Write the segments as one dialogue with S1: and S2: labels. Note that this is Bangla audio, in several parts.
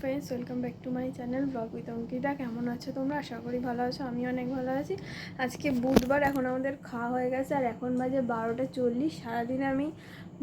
S1: Friends welcome back to my channel blog with Ankita কেমন আছো তোমরা? আশা করি ভালো আছো আমি অনেক ভালো আছি। আজকে বুধবার, এখন আমাদের খাওয়া হয়ে গেছে, আর এখন বাজে বারোটা চল্লিশ। সারাদিন আমি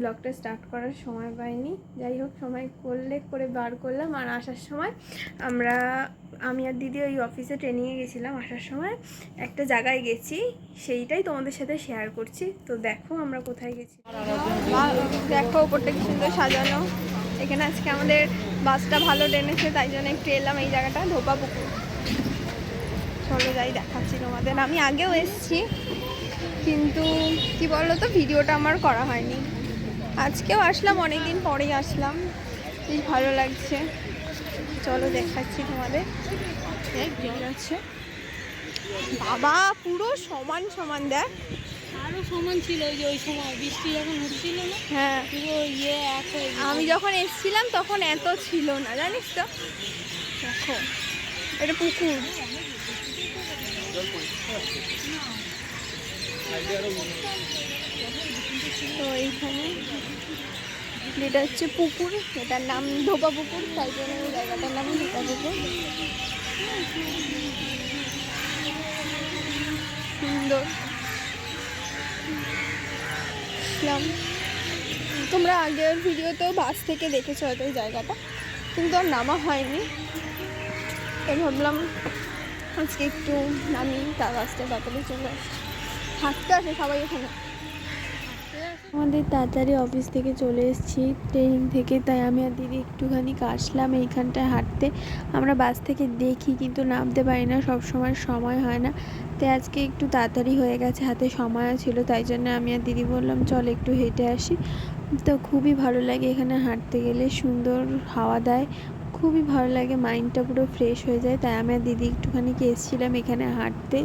S1: ব্লগটা স্টার্ট করার সময় পাইনি। যাই হোক, সময় করলে করে বার করলাম, আর আসার সময় আমরা, আমি আর দিদি ওই অফিসে ট্রেনিংয়ে গেছিলাম আসার সময়। একটা জায়গায় গেছি, সেইটাই তোমাদের সাথে শেয়ার করছি। তো দেখো আমরা কোথায় গেছি। দেখো ওপরটা কি সুন্দর সাজানো। এখানে আজকে আমাদের বাসটা ভালো টেনেছে, তাই জন্য একটু এলাম এই জায়গাটা, ধোপা পুকুর। চলো যাই, দেখাচ্ছি তোমাদের। আমি আগেও এসেছি, কিন্তু কি বলো তো ভিডিওটা আমার করা হয়নি। আজকেও আসলাম অনেক দিন পরেই আসলাম। বেশ ভালো লাগছে। চলো দেখাচ্ছি তোমাদের। আছে। বাবা, পুরো সমান সমান, দেখ।
S2: আরও সমান ছিল ওই যে ওই সময় বৃষ্টি যখন হচ্ছিল না
S1: হ্যাঁ।
S2: পুরো ইয়ে এক হয়ে
S1: আমি যখন এসেছিলাম তখন এত ছিল না জানিস তো। দেখো এটা পুকুর। তো এইখানে যেটা হচ্ছে পুকুর এটার নাম ধোপা পুকুর তাই জন্য জায়গাটার নাম ধোপা পুকুর। সুন্দর। ইসলাম তোমরা আগের ভিডিওতেও বাস থেকে দেখেছ হয়তো এই জায়গাটা, কিন্তু আর নামা হয়নি। তাই ভাবলাম আজকে একটু নামি, তার বাসটা তাড়াতাড়ি চলে আসছি আসে সবাই এখানে আমাদের তাড়াতাড়ি অফিস থেকে চলে এসেছি ট্রেনিং থেকে, তাই আমি আর দিদি একটুখানি আসলাম এইখানটায় হাঁটতে। আমরা বাস থেকে দেখি কিন্তু নামতে পারি না সব সময় সময় হয় না। তাই আজকে একটু তাড়াতাড়ি হয়ে গেছে, হাতে সময়ও ছিল, তাই জন্য আমি আর দিদি বললাম, চল একটু হেঁটে আসি। তো খুবই ভালো লাগে এখানে হাঁটতে গেলে, সুন্দর হাওয়া দেয়, খুবই ভালো লাগে মাইন্ডটা পুরো ফ্রেশ হয়ে যায়। তাই আমি আর দিদি একটুখানি এসেছিলাম এখানে হাঁটতে।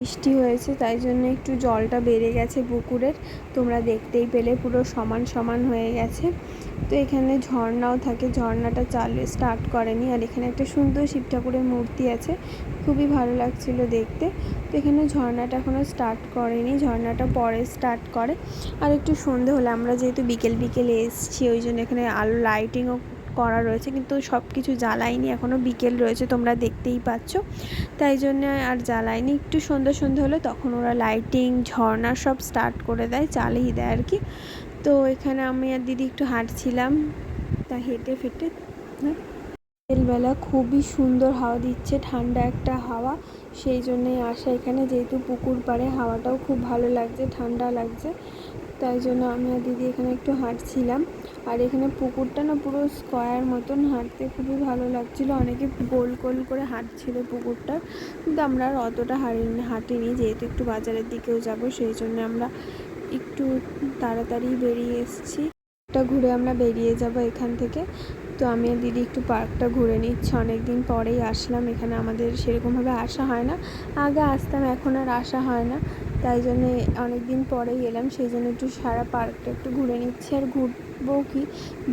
S1: বৃষ্টি হয়েছে, তাই জন্য একটু জলটা বেড়ে গেছে পুকুরের। তোমরা দেখতেই পেলে পুরো সমান সমান হয়ে গেছে। তো এখানে ঝর্ণাও থাকে, ঝর্ণাটা চালু স্টার্ট করেনি। আর এখানে একটা সুন্দর শিব ঠাকুরের মূর্তি আছে, খুবই ভালো লাগছিল দেখতে। তো এখানে ঝর্ণাটা এখনও স্টার্ট করেনি, ঝর্ণাটা পরে স্টার্ট করে। আর একটু সন্ধে হলে আমরা যেহেতু বিকেল বিকেলে এসছি, ওই জন্য এখানে আলো লাইটিংও করা রয়েছে, কিন্তু সব কিছু জ্বালাইনি এখনও বিকেল রয়েছে, তোমরা দেখতেই পাচ্ছ। তাই জন্য আর জ্বালাইনি একটু সন্ধ্যা সন্ধ্যা হলে তখন ওরা লাইটিং ঝর্ণা সব স্টার্ট করে দেয়, চালিয়ে দেয় আর কি। তো এখানে আমি আর দিদি একটু হাঁটছিলাম, তা হেঁটে ফেটে হ্যাঁ। বিকেলবেলা খুবই সুন্দর হাওয়া দিচ্ছে, ঠান্ডা একটা হাওয়া, সেই জন্যই আসা এখানে, যেহেতু পুকুর পাড়ে হাওয়াটাও খুব ভালো লাগছে, ঠান্ডা লাগছে। তাই জন্য আমি আর দিদি এখানে একটু হাঁটছিলাম। আর এখানে পুকুরটা না পুরো স্কোয়ার মতন হাঁটতে খুবই ভালো লাগছিল। অনেকে গোল গোল করে হাঁটছিল পুকুরটা। কিন্তু আমরা আর অতটা হারিনি, হাঁটিনি। যেহেতু একটু বাজারের দিকেও যাব, সেই জন্য আমরা একটু তাড়াতাড়ি বেরিয়ে এসেছি। টা ঘুরে আমরা বেরিয়ে যাব এখান থেকে। তো আমি দিদি একটু পার্কটা ঘুরে নিচ্ছি। অনেক দিন পরেই আসলাম। এখানে আমাদের সেরকমভাবে আসা হয় না। আগে আসতাম, এখন আর আসা হয় না। তাই জন্য অনেক দিন পরেই এলাম, সেই জন্য একটু সারা পার্কটা একটু ঘুরে নিচ্ছি। আর ঘুরবো কি?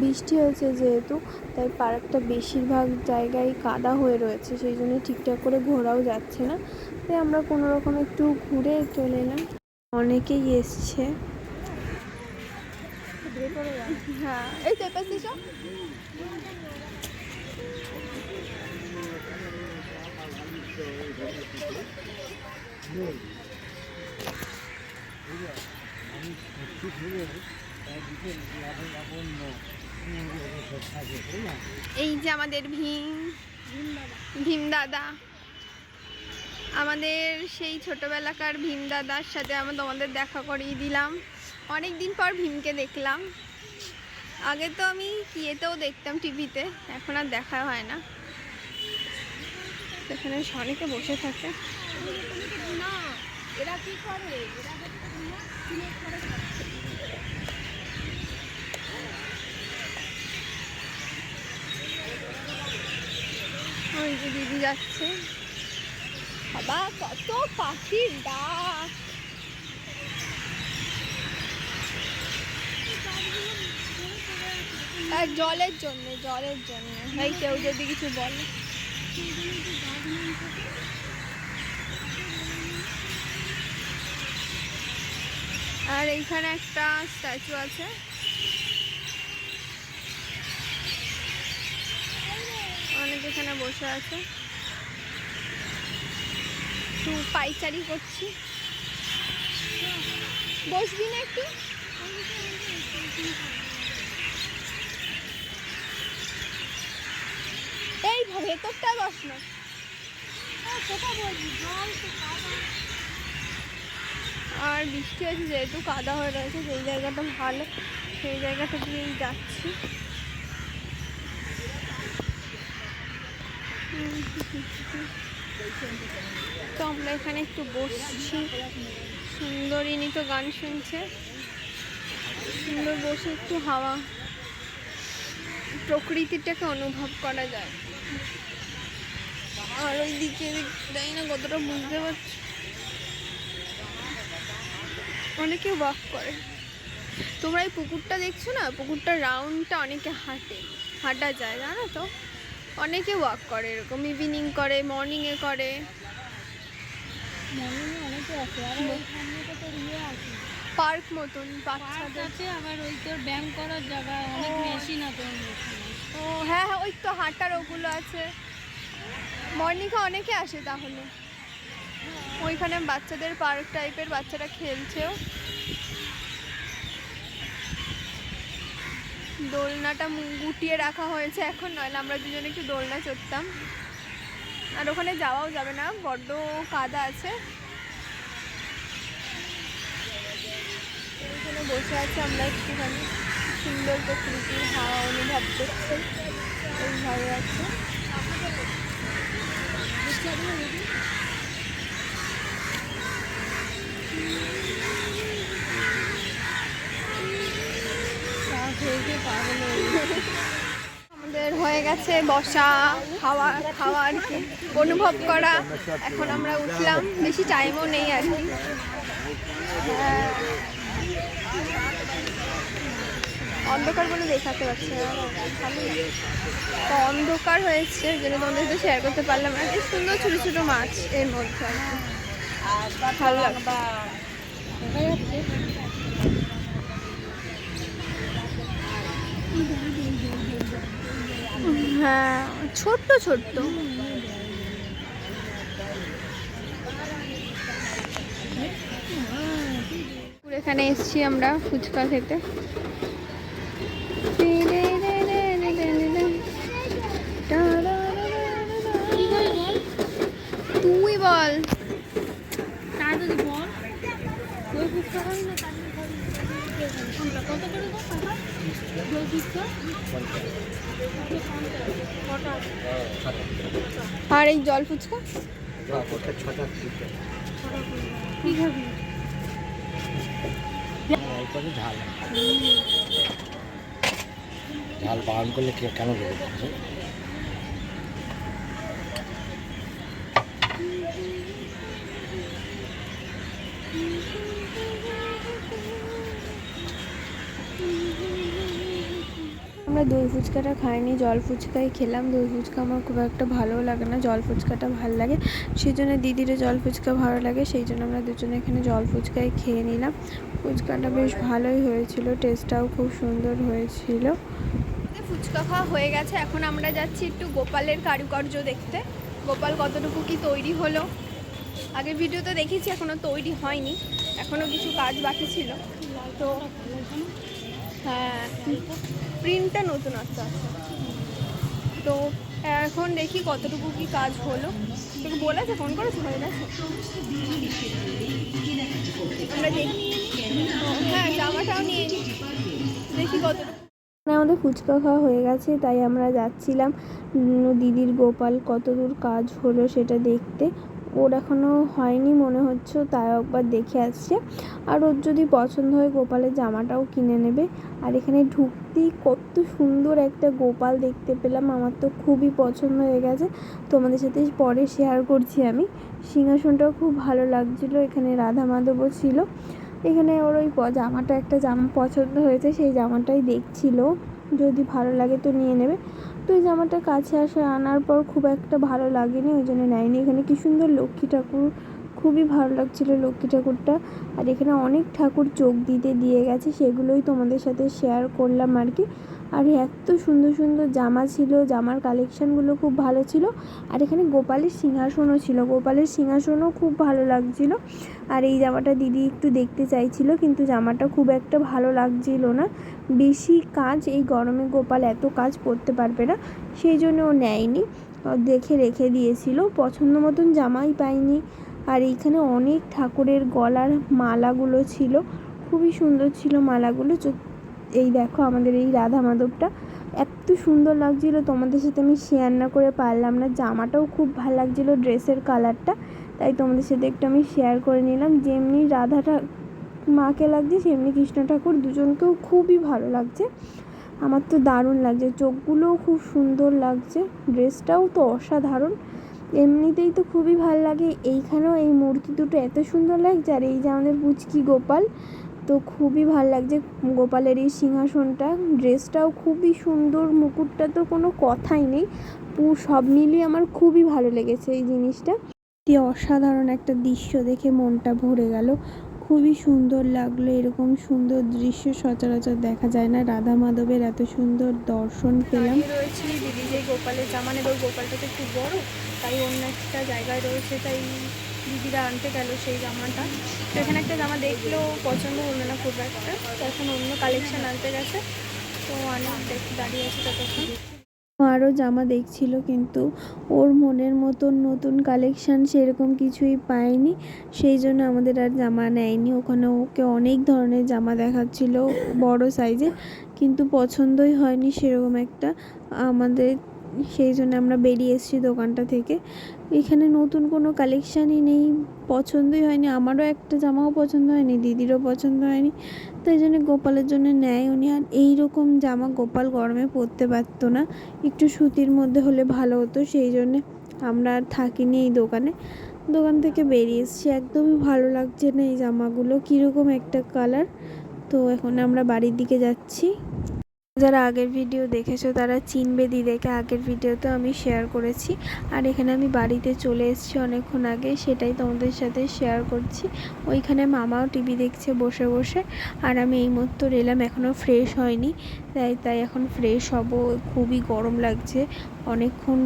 S1: বৃষ্টি হয়েছে যেহেতু, তাই পার্কটা বেশিরভাগ জায়গায় কাদা হয়ে রয়েছে, সেই জন্য ঠিকঠাক করে ঘোরাও যাচ্ছে না। তাই আমরা কোনো রকম একটু ঘুরে চলে এলাম। অনেকেই এসছে। হ্যাঁ এই তো দিছো এই যে আমাদের ভীম ভীম দাদা। আমাদের সেই ছোটবেলাকার ভীম দাদার সাথে আমি তোমাদের দেখা করিয়ে দিলাম। অনেক দিন পর ভীমকে দেখলাম। আগে তো আমি কিয়েতেও দেখতাম টিভিতে, এখন আর দেখা হয় না। এখানে অনেকে বসে থাকে।
S2: এরা কি করে?
S1: ওই যে দিদি যাচ্ছে। বাবা কত পাখির ডাক আর জলের জন্য জলের জন্য। ভাই কেউ যদি কিছু বলে। আর এইখানে একটা স্ট্যাচু আছে। এখানে বসে আছে। একটু পাইচারি করছি। বসবি না একটু? এই ভেতরটা বস না। আর বৃষ্টি হয়েছে, যেহেতু কাদা হয়ে রয়েছে, সেই জায়গাটা ভালো। সেই জায়গাটা দিয়েই যাচ্ছি। তো আমরা এখানে একটু বসছি। সুন্দরিনী তো গান শুনছে। সুন্দর বসে একটু হাওয়া। প্রকৃতিটাকে অনুভব করা যায়। আর ওই দিকে জানি না কতটা বুঝতে পারছি। অনেকে ওয়াক করে। তোমরা এই পুকুরটা দেখছ না? পুকুরটার রাউন্ডটা অনেকে হাঁটে। হাঁটা যায়, জানো তো? অনেকে ওয়াক করে এরকম ইভিনিং করে মর্নিংয়ে করে।
S2: তোর ইয়ে
S1: পার্ক মতন
S2: পার্ক
S1: বাচ্চাদের।
S2: আছে আবার ওই তোর ব্যায়াম করার জায়গা অনেক। মেশিন আছে
S1: ও হ্যাঁ হ্যাঁ ওই তো হাঁটার ওগুলো আছে। মর্নিংয়ে অনেকে আসে তাহলে। ওইখানে বাচ্চাদের পার্ক টাইপের বাচ্চারা খেলছেও। দোলনাটা গুটিয়ে রাখা হয়েছে এখন, নইলে আমরা দুজনে একটু দোলনা চড়তাম। আর ওখানে যাওয়াও যাবে না, বড্ড কাদা আছে। ওইখানে বসে আছে আমরা একটুখানি। সুন্দর প্রকৃতির হাওয়া অনুভব করছি। এইভাবে আছে।
S2: চা খেয়ে খেয়ে
S1: আমাদের হয়ে গেছে বসা, খাওয়া খাওয়া আর কি। অনুভব করা। এখন আমরা উঠলাম। বেশি টাইমও নেই আর কি। অন্ধকার বলে দেখাতে পারছি তো অন্ধকার হয়েছে জন্য তোমাদের সাথে শেয়ার করতে পারলাম কি সুন্দর ছোটো ছোটো মাছ এর মধ্যে। ভালো লাগছে
S2: দেখা যাচ্ছে
S1: হ্যাঁ ছোট্ট ছোট্ট। এখানে এসছি আমরা ফুচকা খেতে। তুই বল
S2: তাড়াতাড়ি বল দই ফুচকা খাবি না তাড়াতাড়ি খাবি কোনটা? কত করে দাও টাকা দই ফুচকা কটা
S1: আর এই জল ফুচকা?
S3: ঝাল। ঝাল বারণ করলে কেন দেবে
S1: আমরা দই ফুচকাটা খাইনি, জল ফুচকাই খেলাম। দই ফুচকা আমার খুব একটা ভালো লাগে না, জল ফুচকাটা ভালো লাগে। সেই জন্য দিদিরও জল ফুচকা ভালো লাগে সেই জন্য আমরা দুজনে এখানে জল ফুচকাই খেয়ে নিলাম। ফুচকাটা বেশ ভালোই হয়েছিল টেস্টটাও খুব সুন্দর হয়েছিল। ফুচকা খাওয়া হয়ে গেছে, এখন আমরা যাচ্ছি একটু গোপালের কারুকার্য দেখতে। গোপাল কতটুকু কি তৈরি হলো? আগের ভিডিওতে দেখেছি এখনও তৈরি হয়নি এখনও কিছু কাজ বাকি ছিল। তো হ্যাঁ। প্রিন্টটা নতুন নতুনত্ব আছে তো, এখন দেখি কতটুকু কি কাজ হলো। তোকে বলেছে ফোন করেছে? হয়ে গেছে আমরা দেখি। হ্যাঁ জামাটাও নিয়ে দেখি কতটুকু। আমাদের ফুচকা খাওয়া হয়ে গেছে, তাই আমরা যাচ্ছিলাম। দিদির গোপাল কতদূর কাজ হলো সেটা দেখতে। ওর এখনও হয়নি, মনে হচ্ছে তাই একবার দেখে আসছে। আর ওর যদি পছন্দ হয় গোপালের জামাটাও কিনে নেবে। আর এখানে ঢুকতেই কত সুন্দর একটা গোপাল দেখতে পেলাম, আমার তো খুবই পছন্দ হয়ে গেছে। তোমাদের সাথে পরে শেয়ার করছি আমি। সিংহাসনটাও খুব ভালো লাগছিল, এখানে রাধা মাধবও ছিল। এখানে ওর ওই জামাটা, একটা জামা পছন্দ হয়েছে, সেই জামাটাই দেখছিল। যদি ভালো লাগে তো নিয়ে নেবে। তো এই জামাটা কাছে আসে আনার পর খুব একটা ভালো লাগেনি, ওই জন্য নেয়নি। এখানে কি সুন্দর লক্ষ্মী ঠাকুর, খুবই ভালো লাগছিল লক্ষ্মী ঠাকুরটা। আর এখানে অনেক ঠাকুর চোখ দিতে দিয়ে গেছে, সেগুলোই তোমাদের সাথে শেয়ার করলাম আর কি। আর এত সুন্দর সুন্দর জামা ছিল, জামার কালেকশানগুলো খুব ভালো ছিল। আর এখানে গোপালের সিংহাসনও ছিল। গোপালের সিংহাসনও খুব ভালো লাগছিল। আর এই জামাটা দিদি একটু দেখতে চাইছিল, কিন্তু জামাটা খুব একটা ভালো লাগছিল না। বেশি কাজ এই গরমে গোপাল এত কাজ করতে পারবে না, সেই জন্য ও নেয়নি। দেখে রেখে দিয়েছিল। পছন্দ মতন জামাই পাইনি আর এইখানে অনেক ঠাকুরের গলার মালাগুলো ছিল। খুবই সুন্দর ছিল মালাগুলো। এই দেখো আমাদের এই রাধা মাধবটা এত সুন্দর লাগছিল, তোমাদের সাথে আমি শেয়ার না করে পারলাম না। জামাটাও খুব ভালো লাগছিল ড্রেসের কালারটা তাই তোমাদের সাথে একটু আমি শেয়ার করে নিলাম। যেমনি রাধাটা মাকে লাগছে, সেমনি কৃষ্ণ ঠাকুর দুজনকেও খুবই ভালো লাগছে। আমার তো দারুণ লাগছে, চোখগুলোও খুব সুন্দর লাগছে ড্রেসটাও তো অসাধারণ। এমনিতেই তো খুবই ভালো লাগে, এইখানেও এই মূর্তি দুটো এত সুন্দর লাগছে। আর এই যে আমাদের পুচকি গোপাল তো খুবই ভালো লাগছে। গোপালের এই সিংহাসনটা, ড্রেসটাও খুবই সুন্দর, মুকুটটা তো কোনো কথাই নেই। পু- সব মিলিয়ে আমার খুবই ভালো লেগেছে এই জিনিসটা। অসাধারণ একটা দৃশ্য দেখে মনটা ভরে গেল। খুবই সুন্দর লাগল, এরকম সুন্দর দৃশ্য সচরাচর দেখা যায় না। রাধা মাধবের এত সুন্দর দর্শন পেলাম। রয়েছি দিদি যে গোপালের জামা নেবে গোপালটা তো একটু বড়, তাই অন্য একটা জায়গায় রয়েছে, তাই দিদিরা আনতে গেল সেই জামাটা। এখানে একটা জামা দেখলেও পছন্দ হলো না খুব একটা। তো এখন অন্য কালেকশন আনতে গেছে। তো অনেক দাঁড়িয়ে আছে ততক্ষণ আরও জামা দেখছিল কিন্তু ওর মনের মতন নতুন কালেকশান সেরকম কিছুই পায়নি। সেই জন্য আমাদের আর জামা নেয়নি। ওখানে ওকে অনেক ধরনের জামা দেখাচ্ছিল বড় সাইজের কিন্তু পছন্দই হয়নি সেরকম একটা। আমাদের, সেই জন্য আমরা বেরিয়ে এসেছি দোকানটা থেকে। এখানে নতুন কোনো কালেকশানই নেই, পছন্দই হয়নি, আমারও একটা জামাও পছন্দ হয়নি, দিদিরও পছন্দ হয়নি, তাই জন্য গোপালের জন্য নেয় উনি, আর এই রকম জামা গোপাল গরমে পরতে পারতো না, একটু সুতির মধ্যে হলে ভালো হতো, সেই জন্যে আমরা আর থাকিনি এই দোকানে, দোকান থেকে বেরিয়ে এসেছি, একদমই ভালো লাগছে না এই জামাগুলো, কীরকম একটা কালার তো এখন আমরা বাড়ির দিকে যাচ্ছি। যারা আগের ভিডিও দেখেছ, তারা চিনবে দিদিকে আগের ভিডিওতে আমি শেয়ার করেছি। আর এখানে আমি বাড়িতে চলে এসেছি অনেকক্ষণ আগে, সেটাই তোমাদের সাথে শেয়ার করছি। ওইখানে মামাও টিভি দেখছে বসে বসে, আর আমি এই মতো এলাম এখনও ফ্রেশ হয়নি। তাই তাই এখন ফ্রেশ হব। খুবই গরম লাগছে। অনেকক্ষণ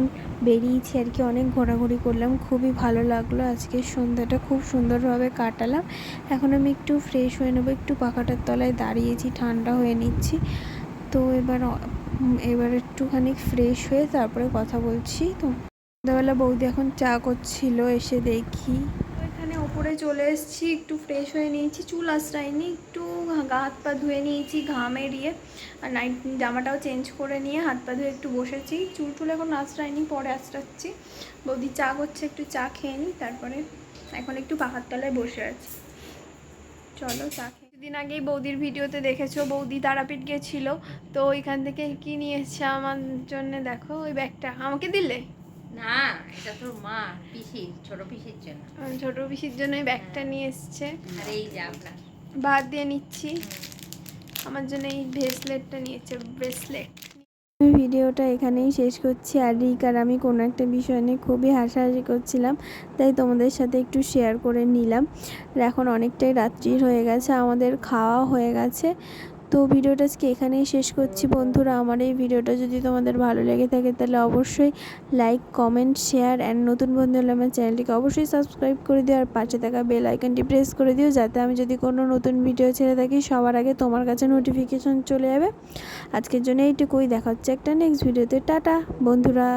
S1: বেরিয়েছি আর কি, অনেক ঘোরাঘুরি করলাম। খুবই ভালো লাগল। আজকে সন্ধ্যাটা খুব সুন্দরভাবে কাটালাম। এখন আমি একটু ফ্রেশ হয়ে নেব, একটু পাখাটার তলায় দাঁড়িয়েছি, ঠান্ডা হয়ে নিচ্ছি। তো এবার এবার একটুখানি ফ্রেশ হয়ে তারপরে কথা বলছি তো। সন্ধ্যাবেলা বৌদি এখন চা করছিল, এসে দেখি। এখানে ওপরে চলে এসেছি, একটু ফ্রেশ হয়ে নিয়েছি, চুল আশ্রাইনি একটু গা হাত পা ধুয়ে নিয়েছি ঘাম এড়িয়ে। আর নাইট জামাটাও চেঞ্জ করে নিয়ে হাত পা ধুয়ে একটু বসেছি। চুল টুল এখন আশ্রাইনি পরে আশ্রাচ্ছি। বৌদি চা করছে, একটু চা খেয়ে নিই তারপরে এখন একটু পাহাড় তলায় বসে আছি। চলো চা খেয়ে দিন আগেই বৌদির ভিডিওতে দেখেছ বৌদি তারাপীঠ গেছিল। তো ওইখান থেকে কি নিয়ে এসছে আমার জন্য দেখো ওই ব্যাগটা। আমাকে দিলে?
S2: না এটা তোর মা পিসি ছোট পিসির জন্য।
S1: ছোট পিসির জন্য এই ব্যাগটা নিয়ে এসছে।
S2: আর এই যে আপনার।
S1: বাদ দিয়ে নিচ্ছি। আমার জন্য এই ব্রেসলেটটা নিয়েছে ব্রেসলেট ভিডিওটা এখানেই শেষ করছি। আর রিক আর আমি কোনো একটা বিষয় নিয়ে খুবই হাসাহাসি করছিলাম, তাই তোমাদের সাথে একটু শেয়ার করে নিলাম। এখন অনেকটাই রাত্রির হয়ে গেছে, আমাদের খাওয়া হয়ে গেছে। তো ভিডিওটা আজকে এখানেই শেষ করছি। বন্ধুরা, আমার এই ভিডিওটা যদি তোমাদের ভালো লেগে থাকে, তাহলে অবশ্যই লাইক কমেন্ট শেয়ার অ্যান্ড নতুন বন্ধু হলে আমার চ্যানেলটিকে অবশ্যই সাবস্ক্রাইব করে দিও, আর পাশে থাকা বেল আইকনটি প্রেস করে দিও, যাতে আমি যদি কোনো নতুন ভিডিও ছেড়ে থাকি, সবার আগে তোমার কাছে নোটিফিকেশন চলে যাবে। আজকের জন্য এইটুকুই, দেখা হচ্ছে একটা নেক্সট ভিডিওতে টাটা, বন্ধুরা।